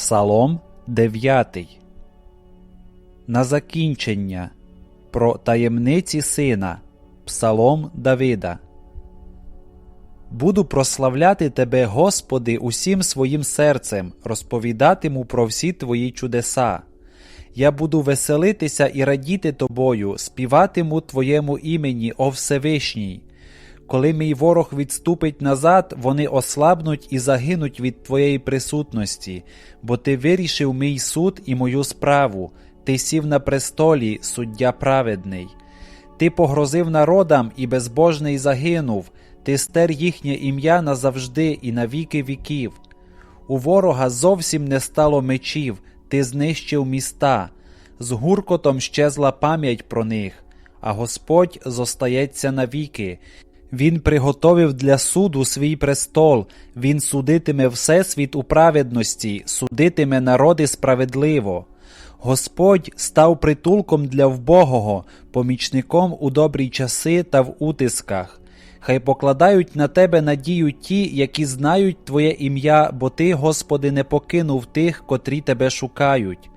Псалом 9. На закінчення про таємниці сина. Псалом Давида. Буду прославляти Тебе, Господи, усім своїм серцем, розповідатиму про всі Твої чудеса. Я буду веселитися і радіти Тобою, співатиму Твоєму імені, о Всевишній. Коли мій ворог відступить назад, вони ослабнуть і загинуть від Твоєї присутності, бо Ти вирішив мій суд і мою справу, Ти сів на престолі, суддя праведний. Ти погрозив народам, і безбожний загинув, Ти стер їхнє ім'я назавжди і на віки віків. У ворога зовсім не стало мечів, Ти знищив міста, з гуркотом щезла пам'ять про них, а Господь зостається навіки. Він приготовив для суду свій престол, він судитиме всесвіт у праведності, судитиме народи справедливо. Господь став притулком для вбогого, помічником у добрі часи та в утисках. Хай покладають на тебе надію ті, які знають Твоє ім'я, бо Ти, Господи, не покинув тих, котрі тебе шукають.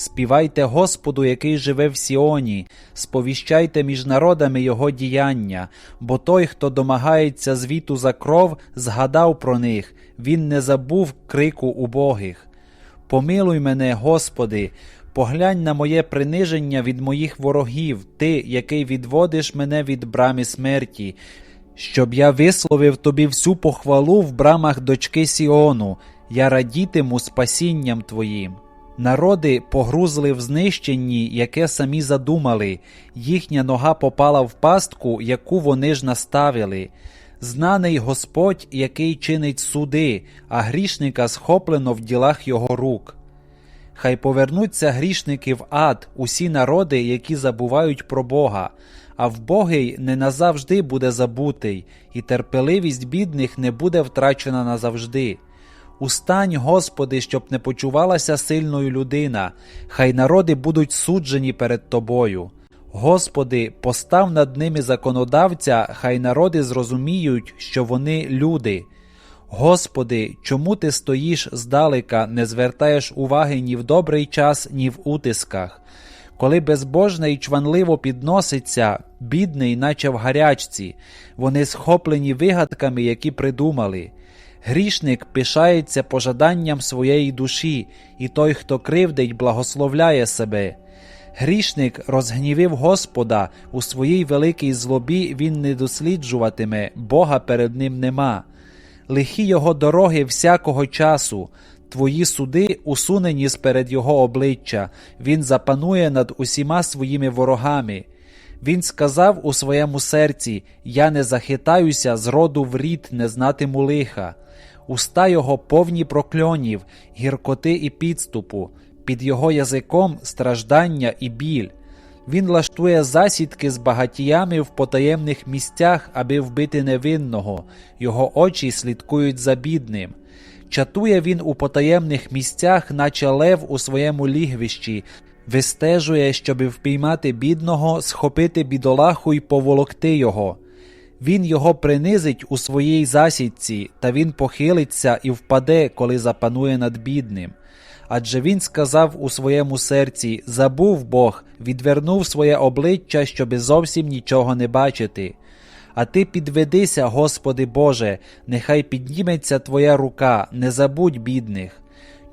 Співайте Господу, який живе в Сіоні, сповіщайте між народами Його діяння, бо той, хто домагається звіту за кров, згадав про них, він не забув крику убогих. Помилуй мене, Господи, поглянь на моє приниження від моїх ворогів, Ти, який відводиш мене від брами смерті, щоб я висловив тобі всю похвалу в брамах дочки Сіону, я радітиму спасінням Твоїм. Народи погрузли в знищенні, яке самі задумали, їхня нога попала в пастку, яку вони ж наставили. Знаний Господь, який чинить суди, а грішника схоплено в ділах його рук. Хай повернуться грішники в ад, усі народи, які забувають про Бога, а вбогий не назавжди буде забутий, і терпеливість бідних не буде втрачена назавжди. Устань, Господи, щоб не почувалася сильною людина, хай народи будуть суджені перед Тобою. Господи, постав над ними законодавця, хай народи зрозуміють, що вони люди. Господи, чому ти стоїш здалека, не звертаєш уваги ні в добрий час, ні в утисках? Коли безбожний чванливо підноситься, бідний, наче в гарячці, вони схоплені вигадками, які придумали. Грішник пишається пожаданням своєї душі, і той, хто кривдить, благословляє себе. Грішник розгнівив Господа, у своїй великій злобі він не досліджуватиме, Бога перед ним нема. Лихі його дороги всякого часу, твої суди усунені сперед його обличчя, він запанує над усіма своїми ворогами. Він сказав у своєму серці: Я не захитаюся, з роду в рід не знатиму лиха. Уста його повні прокльонів, гіркоти і підступу, під його язиком страждання і біль. Він лаштує засідки з багатіями в потаємних місцях, аби вбити невинного, його очі слідкують за бідним. Чатує він у потаємних місцях, наче лев у своєму лігвищі, вистежує, щоби впіймати бідного, схопити бідолаху й поволокти його. Він його принизить у своїй засідці, та він похилиться і впаде, коли запанує над бідним. Адже він сказав у своєму серці забув Бог, відвернув своє обличчя, щоби зовсім нічого не бачити. А ти підведися, Господи Боже, нехай підніметься Твоя рука, не забудь бідних.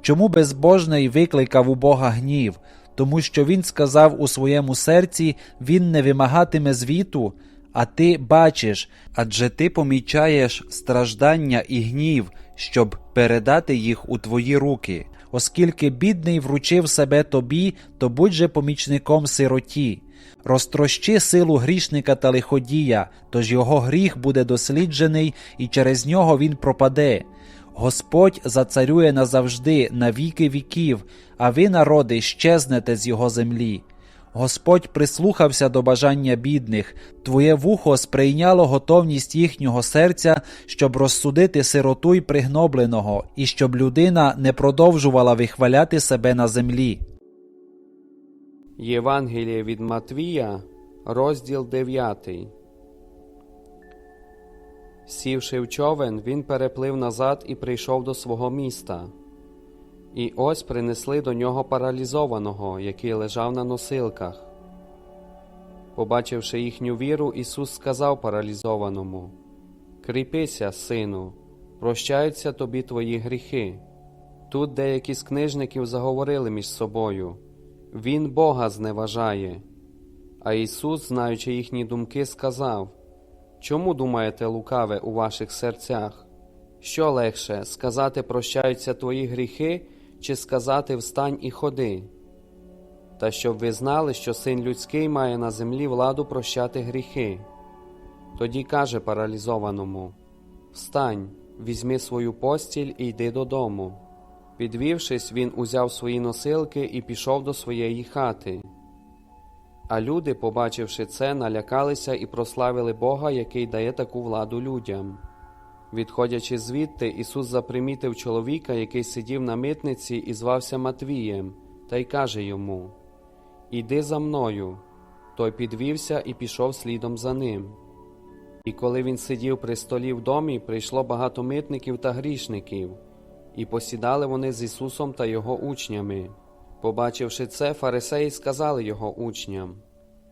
Чому безбожний викликав у Бога гнів? Тому що він сказав у своєму серці, він не вимагатиме звіту, а ти бачиш, адже ти помічаєш страждання і гнів, щоб передати їх у твої руки. Оскільки бідний вручив себе тобі, то будь же помічником сироті. Розтрощи силу грішника та лиходія, тож його гріх буде досліджений, і через нього він пропаде. Господь зацарює назавжди, на віки віків, а ви, народи, щезнете з його землі. Господь прислухався до бажання бідних, твоє вухо сприйняло готовність їхнього серця, щоб розсудити сироту й пригнобленого, і щоб людина не продовжувала вихваляти себе на землі. Євангеліє від Матвія, розділ 9. Сівши в човен, він переплив назад і прийшов до свого міста. І ось принесли до нього паралізованого, який лежав на носилках. Побачивши їхню віру, Ісус сказав паралізованому: Кріпися, сину, прощаються тобі твої гріхи. Тут деякі з книжників заговорили між собою Він Бога зневажає. А Ісус, знаючи їхні думки, сказав Чому думаєте лукаве у ваших серцях? Що легше сказати прощаються твої гріхи, чи сказати встань і ходи? Та щоб ви знали, що син людський має на землі владу прощати гріхи. Тоді каже паралізованому Встань, візьми свою постіль і йди додому. Підвівшись, він узяв свої носилки і пішов до своєї хати. А люди, побачивши це, налякалися і прославили Бога, який дає таку владу людям. Відходячи звідти, Ісус запримітив чоловіка, який сидів на митниці і звався Матвієм, та й каже йому: Іди за мною. Той підвівся і пішов слідом за ним. І коли він сидів при столі в домі, прийшло багато митників та грішників, і посідали вони з Ісусом та його учнями. Побачивши це, фарисеї сказали його учням: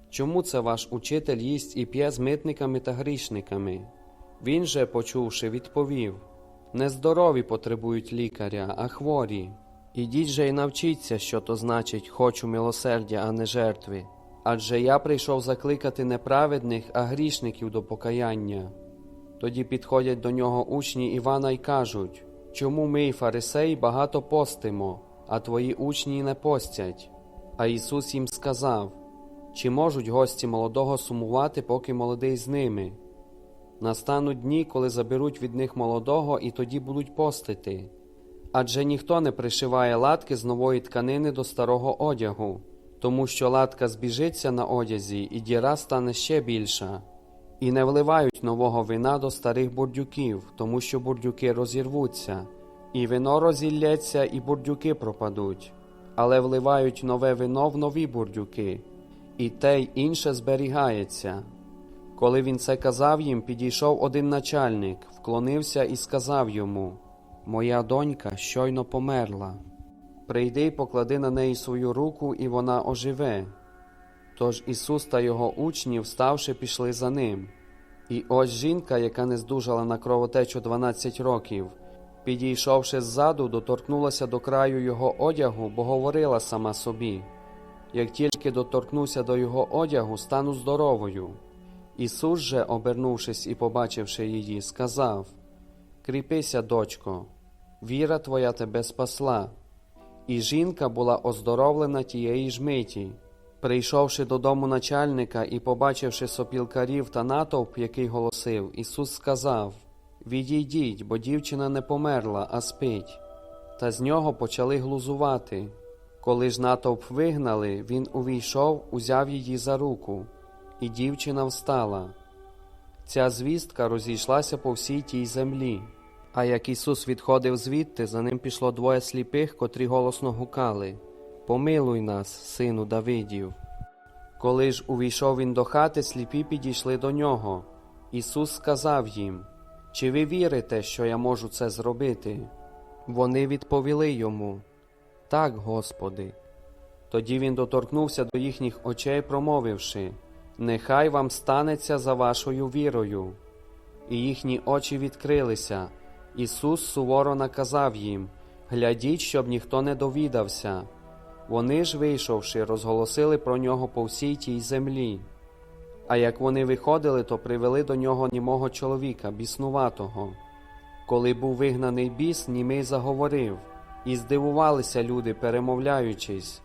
Чому це ваш учитель їсть і п'є з митниками та грішниками? Він же, почувши, відповів: Нездорові потребують лікаря, а хворі. Ідіть же й навчіться, що то значить хочу милосердя, а не жертви. Адже я прийшов закликати не праведних, а грішників до покаяння. Тоді підходять до нього учні Івана й кажуть Чому ми, фарисеї, багато постимо, а твої учні не постять? А Ісус їм сказав Чи можуть гості молодого сумувати, поки молодий з ними? Настануть дні, коли заберуть від них молодого, і тоді будуть постити. Адже ніхто не пришиває латки з нової тканини до старого одягу, тому що латка збіжиться на одязі, і діра стане ще більша. І не вливають нового вина до старих бурдюків, тому що бурдюки розірвуться, і вино розілється, і бурдюки пропадуть, але вливають нове вино в нові бурдюки, і те й інше зберігається. Коли він це казав їм, підійшов один начальник, вклонився і сказав йому: Моя донька щойно померла. Прийди й поклади на неї свою руку, і вона оживе. Тож Ісус та його учні, вставши, пішли за ним. І ось жінка, яка не здужала на кровотечу 12 років, підійшовши ззаду, доторкнулася до краю його одягу, бо говорила сама собі: як тільки доторкнуся до його одягу, стану здоровою. Ісус же, обернувшись і побачивши її, сказав: Кріпися, дочко, віра твоя тебе спасла. І жінка була оздоровлена тієї ж миті. Прийшовши додому начальника і побачивши сопілкарів та натовп, який голосив, Ісус сказав: Відійдіть, бо дівчина не померла, а спить. Та з нього почали глузувати. Коли ж натовп вигнали, він увійшов, узяв її за руку, і дівчина встала. Ця звістка розійшлася по всій тій землі. А як Ісус відходив звідти, за ним пішло двоє сліпих, котрі голосно гукали Помилуй нас, сину Давидів. Коли ж увійшов він до хати, сліпі підійшли до нього. Ісус сказав їм: Чи ви вірите, що я можу це зробити? Вони відповіли йому: Так, Господи. Тоді він доторкнувся до їхніх очей, промовивши: Нехай вам станеться за вашою вірою. І їхні очі відкрилися. Ісус суворо наказав їм: Глядіть, щоб ніхто не довідався. Вони ж, вийшовши, розголосили про нього по всій тій землі. А як вони виходили, то привели до нього німого чоловіка, біснуватого. Коли був вигнаний біс, німий заговорив, і здивувалися люди, перемовляючись.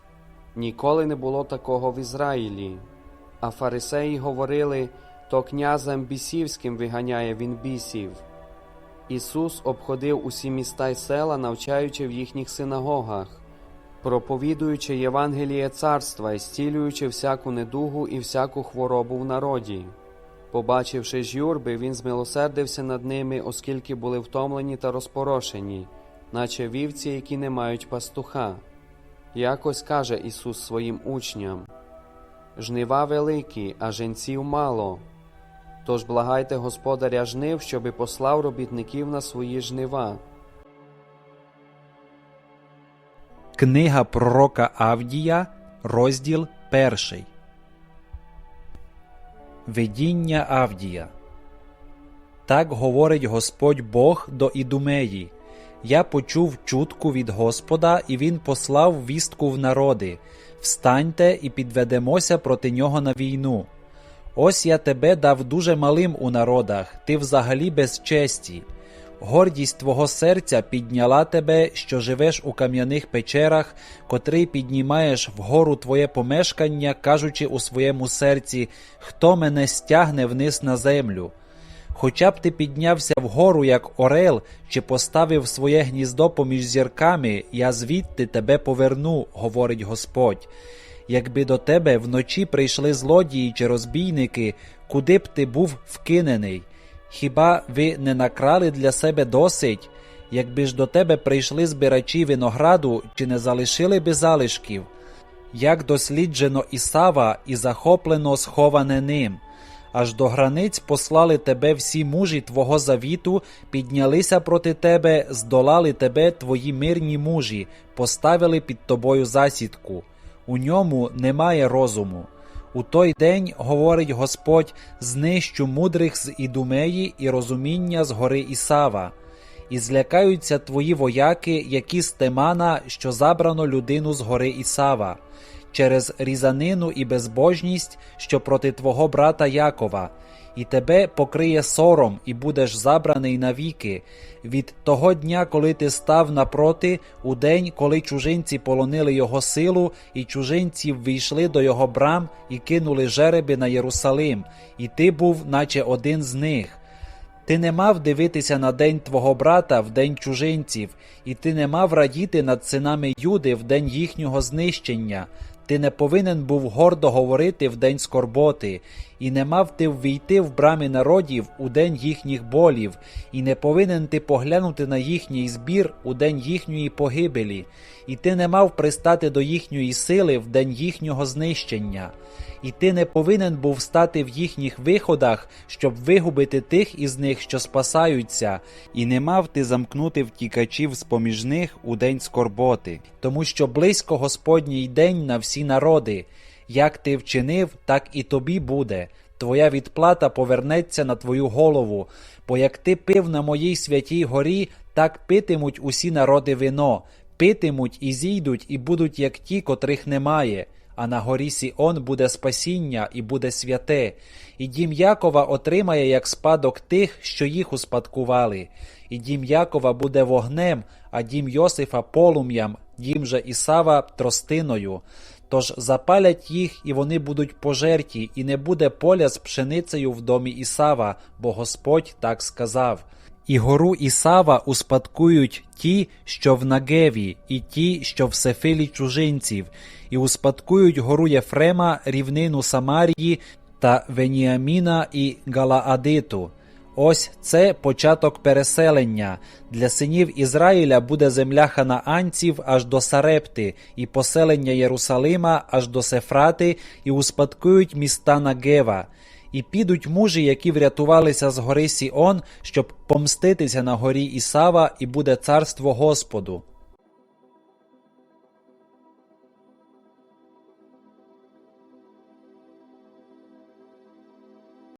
Ніколи не було такого в Ізраїлі. А фарисеї говорили, то князем бісівським виганяє він бісів. Ісус обходив усі міста й села, навчаючи в їхніх синагогах, проповідуючи Євангеліє царства і зцілюючи всяку недугу і всяку хворобу в народі. Побачивши ж юрби, він змилосердився над ними, оскільки були втомлені та розпорошені, наче вівці, які не мають пастуха. Якось каже Ісус своїм учням: Жнива великі, а женців мало. Тож благайте Господаря жнив, щоби послав робітників на свої жнива. Книга пророка Авдія, розділ перший. Видіння Авдія. Так говорить Господь Бог до Ідумеї. Я почув чутку від Господа, і він послав вістку в народи. Встаньте і підведемося проти нього на війну. Ось я тебе дав дуже малим у народах, ти взагалі без честі. Гордість твого серця підняла тебе, що живеш у кам'яних печерах, котрий піднімаєш вгору твоє помешкання, кажучи у своєму серці, хто мене стягне вниз на землю. Хоча б ти піднявся вгору, як орел, чи поставив своє гніздо поміж зірками, я звідти тебе поверну, говорить Господь. Якби до тебе вночі прийшли злодії чи розбійники, куди б ти був вкинений? Хіба ви не накрали для себе досить? Якби ж до тебе прийшли збирачі винограду, чи не залишили би залишків? Як досліджено Ісава і захоплено сховане ним. Аж до границь послали тебе всі мужі твого завіту, піднялися проти тебе, здолали тебе твої мирні мужі, поставили під тобою засідку. У ньому немає розуму. У той день, говорить Господь, знищу мудрих з Ідумеї і розуміння з гори Ісава. І злякаються твої вояки, які з Темана, що забрано людину з гори Ісава, через різанину і безбожність, що проти твого брата Якова, і тебе покриє сором, і будеш забраний навіки, від того дня, коли ти став напроти, у день, коли чужинці полонили його силу, і чужинці ввійшли до його брам і кинули жереби на Єрусалим, і ти був, наче один з них. Ти не мав дивитися на день твого брата в день чужинців, і ти не мав радіти над синами Юди в день їхнього знищення. Ти не повинен був гордо говорити в день скорботи, і не мав ти ввійти в брами народів у день їхніх болів, і не повинен ти поглянути на їхній збір у день їхньої погибелі, і ти не мав пристати до їхньої сили в день їхнього знищення. І ти не повинен був стати в їхніх виходах, щоб вигубити тих із них, що спасаються, і не мав ти замкнути втікачів з поміж них у день скорботи, тому що близько Господній день на всі народи. Як ти вчинив, так і тобі буде. Твоя відплата повернеться на твою голову, бо як ти пив на моїй святій горі, так питимуть усі народи вино, питимуть і зійдуть, і будуть як ті, котрих немає. А на горі Сіон буде спасіння і буде святе, і дім Якова отримає як спадок тих, що їх успадкували, і дім Якова буде вогнем, а дім Йосифа полум'ям, дім же Ісава тростиною. Тож запалять їх, і вони будуть пожерті, і не буде поля з пшеницею в домі Ісава, бо Господь так сказав. І гору Ісава успадкують ті, що в Нагеві, і ті, що в Сефилі чужинців, і успадкують гору Єфрема, рівнину Самарії та Веніаміна і Галаадиту. Ось це початок переселення. Для синів Ізраїля буде земля ханаанців аж до Сарепти, і поселення Єрусалима аж до Сефрати, і успадкують міста Нагева. І підуть мужі, які врятувалися з гори Сіон, щоб помститися на горі Ісава, і буде царство Господу.